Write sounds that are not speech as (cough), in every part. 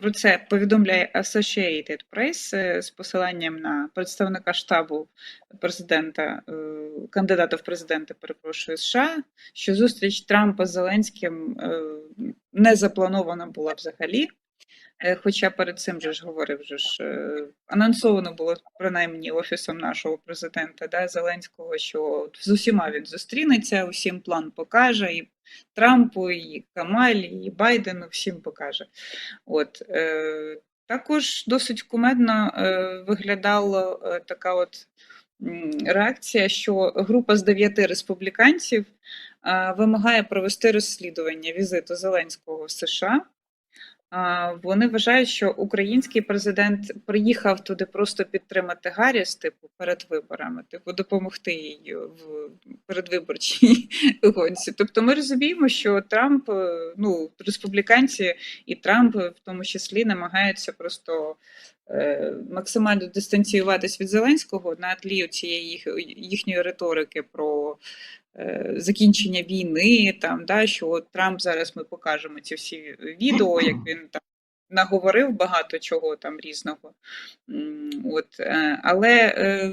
Про це повідомляє Associated Press е, з посиланням на представника штабу президента, е, кандидата в президенти, перепрошую, США, що зустріч Трампа з Зеленським е, не запланована була взагалі. Хоча перед цим же ж говорив, же ж анонсовано було принаймні офісом нашого президента да, Зеленського, що з усіма він зустрінеться, усім план покаже, і Трампу, і Камалі, і Байдену, всім покаже. От е, також досить кумедно е, виглядала е, така от реакція, що група з дев'яти республіканців е, вимагає провести розслідування візиту Зеленського в США. Вони вважають, що український президент приїхав туди просто підтримати Гарріс, типу, перед виборами, типу, допомогти їй в передвиборчій (laughs) гонці. Тобто ми розуміємо, що Трамп, е, ну, республіканці і Трамп в тому числі намагаються просто максимально дистанціюватись від Зеленського на тлі цієї їх, їхньої риторики про е, закінчення війни, там, да, що от Трамп зараз ми покажемо ці всі відео, як (clears throat) він там наговорив багато чого там різного. От, е, але е,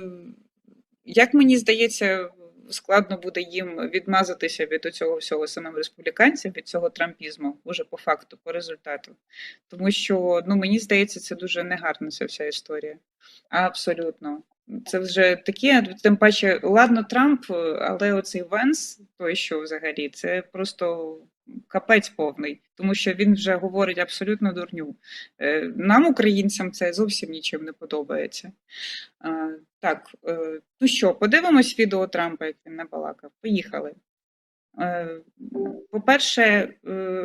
як мені здається, складно буде їм відмазатися від цього всього самим республіканцям, від цього трампізму, уже по факту, по результату. Тому що ну, мені здається, це дуже негарна ця вся історія. Абсолютно. Це вже таке, тим паче, ладно, Трамп, але оцей Венс, той, що взагалі, це просто капець повний, тому що він вже говорить абсолютно дурню. Е, Нам, українцям, це зовсім нічим не подобається. Так, е, ну що, подивимось відео Трампа, як він набалакав. Поїхали. Е, По-перше, е,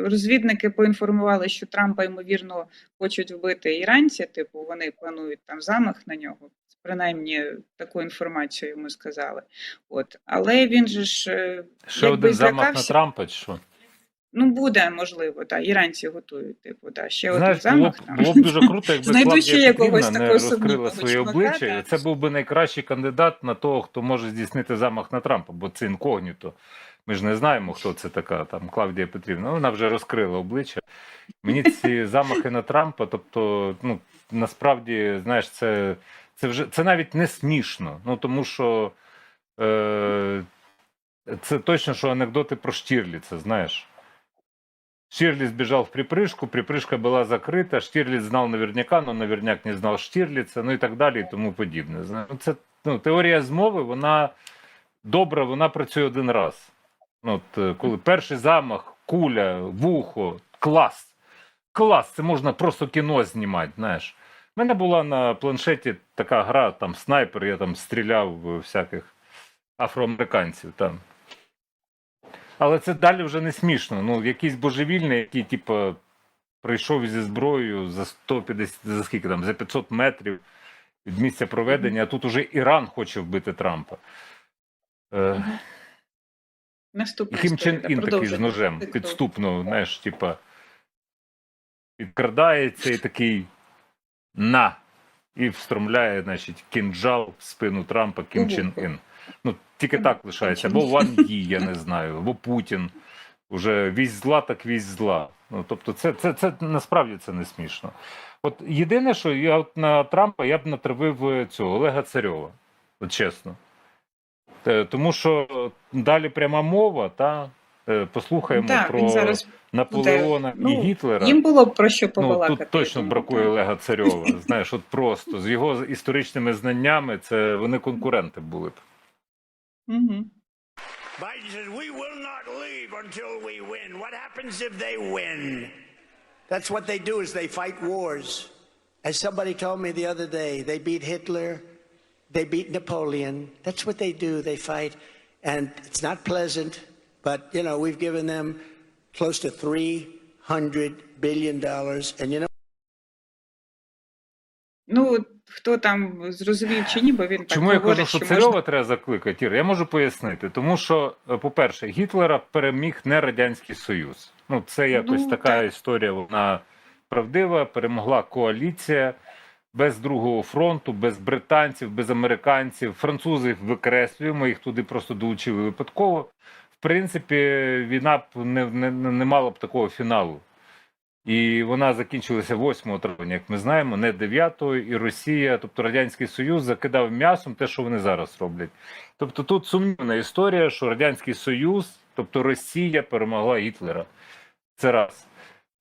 розвідники поінформували, що Трампа, ймовірно, хочуть вбити іранці, типу, вони планують там замах на нього. Принаймні таку інформацію йому сказали. От. Але він же ж е, Ще один замах на. Трампа, чи що? Ну, буде, можливо, так. Іранці готують, типу, да, ще Знаєш, один було замах. там. було б дуже круто, якби (laughs) Знайду ще якогось не такого розкрила своє чувака, обличчя. і Це був би найкращий кандидат на того, хто може здійснити замах на Трампа, бо це інкогніто. Ми ж не знаємо, хто це така, там Клавдія Петрівна. Ну, Вона вже розкрила обличчя. Мені (laughs) ці замахи на Трампа, тобто, ну насправді, знаєш, це, це вже це навіть не смішно. Ну тому що е, це точно, що анекдоти про Штірліца, знаєш. Штирлиц бежал в припрыжку, припрыжка была закрыта, Штирлиц знал наверняка, но наверняк не знал Штирлица, ну і так далі, і тому подібне. Зна- Ну, це ну, теорія змови, вона добра, вона працює один раз. Ну, от, е, коли перший замах, куля, вухо, клас. Клас, це можна просто кіно знімати, знаєш. У мене була на планшеті така гра, там снайпер, я там стріляв в всяких афроамериканців там. Але це далі вже не смішно. Ну, якийсь божевільний, який, типу, прийшов зі зброєю за 150, за скільки там, за 500 метрів від місця проведення, а тут уже Іран хоче вбити Трампа. Е. Наступна і Чен Ін такий з ножем підступно, знаєш, типа, підкрадається і такий на. І встромляє, значить, кінжал в спину Трампа Кім Чен. Ін. Ну, тільки так лишається. Або Ван Ї, я не знаю, або Путін. Уже вісь зла, так вісь зла. Ну, тобто, це, це, це насправді це не смішно. От єдине, що я от на Трампа я б натравив е, цього Олега Царьова. От чесно. Е, Тому що далі пряма мова, та е, послухаємо Так, про зараз Наполеона ну, і Гітлера. їм було б про що Ну, тут точно бракує. Олега Царьова. Знаєш, от просто з його історичними знаннями це вони конкуренти були б. Mm-hmm. Biden says, We will not leave until we win. What happens if they win? That's what they do is they fight wars. As somebody told me the other day, they beat Hitler, they beat Napoleon. That's what they do. They fight. And it's not pleasant, but you know, we've given them close to three hundred billion dollars. And you know Ну, хто там зрозумів чи ні, бо він так Чому я говорить, кажу, що можна- Царьова треба закликати? Ір, я можу пояснити. Тому що, е, по-перше, Гітлера переміг не Радянський Союз. Ну, це якось Ну, така так. історія, вона правдива. Перемогла коаліція без другого фронту, без британців, без американців. Французи викреслюємо, їх туди просто долучили випадково. В принципі, війна б не, не, не мала б такого фіналу. І вона закінчилася 8 травня, як ми знаємо, не 9 і Росія, тобто Радянський Союз, закидав м'ясом те, що вони зараз роблять. Тобто тут сумнівна історія, що Радянський Союз, тобто Росія перемогла Гітлера. Це раз.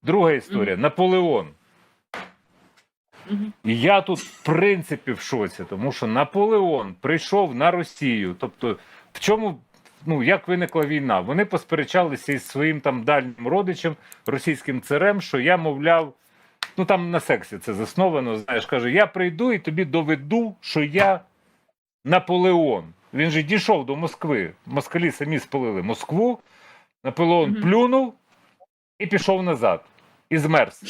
Друга історія Наполеон. І я тут, в принципі, в шоці, тому що Наполеон прийшов на Росію. Тобто, в чому ну як виникла війна? Вони посперечалися із своїм там дальнім родичем, російським царем, що я, мовляв, ну там на сексі це засновано. Знаєш, каже: я прийду і тобі доведу, що я Наполеон. Він же дійшов до Москви. Москалі самі спалили Москву. Наполеон Мгм. плюнув і пішов назад. І змерз.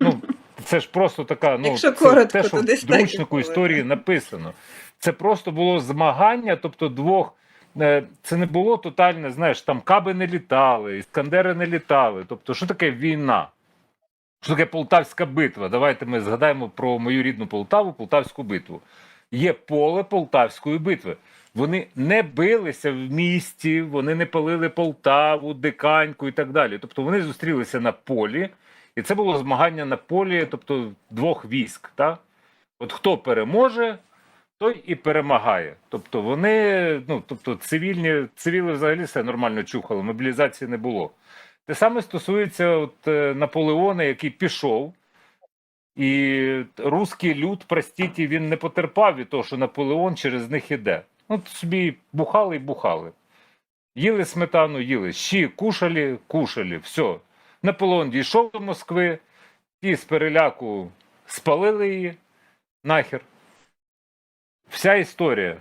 Ну, це ж просто така, ну, Якщо це коротко, те, що в підручнику історії написано. Це просто було змагання, тобто двох. Е, Це не було тотальне, знаєш, там каби не літали, іскандери не літали. Тобто, що таке війна? Що таке Полтавська битва? Давайте ми згадаємо про мою рідну Полтаву, Полтавську битву. Є поле Полтавської битви. Вони не билися в місті, вони не палили Полтаву, Диканьку і так далі. Тобто вони зустрілися на полі, і це було змагання на полі, тобто двох військ. Та? От хто переможе, той і перемагає. Тобто вони, ну тобто цивільні, цивіли взагалі все нормально чухали, мобілізації не було. Те саме стосується от, е, Наполеона, який пішов, і русський люд, простіть, він не потерпав від того, що Наполеон через них іде. От собі бухали і бухали. Їли сметану, їли, щі кушали, кушали, все. Наполеон дійшов до Москви, ті з переляку спалили її нахер. Вся історія.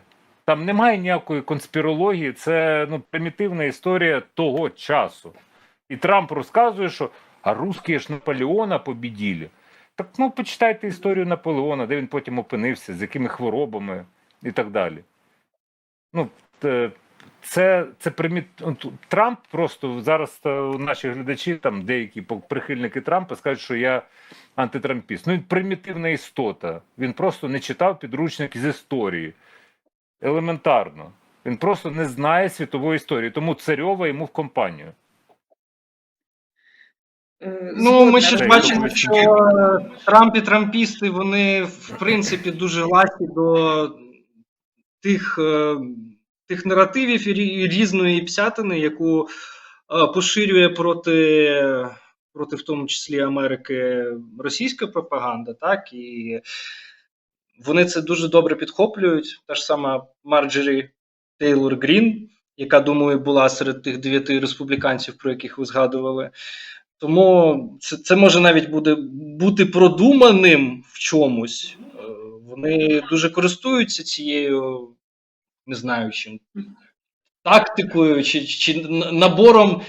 Там немає ніякої конспірології, це ну, примітивна історія того часу. І Трамп розказує, що а русські ж Наполеона побіділи. Так ну почитайте історію Наполеона, де він потім опинився, з якими хворобами і так далі. Ну, те- це, це приміт... Трамп просто зараз наші глядачі, там деякі прихильники Трампа скажуть, що я антитрампіст. Ну, він примітивна істота. Він просто не читав підручник з історії. Елементарно. Він просто не знає світової історії, тому царьова йому в компанію. Е, Ну, ми ще ж бачимо, що Трамп і трампісти, вони в принципі дуже ласі до тих, е, тих наративів різної псятини, яку е, поширює проти, проти в тому числі Америки російська пропаганда, так і вони це дуже добре підхоплюють. Та ж сама Марджорі Тейлор Грін, яка, думаю, була серед тих дев'яти республіканців, про яких ви згадували. Тому це, це може навіть буде бути продуманим в чомусь. Е, Вони дуже користуються цією, не знаю чим, тактикою чи, чи набором,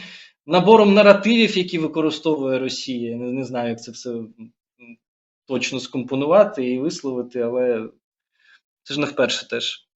набором наративів, які використовує Росія. Не, не знаю, як це все точно скомпонувати і висловити, але це ж не вперше теж.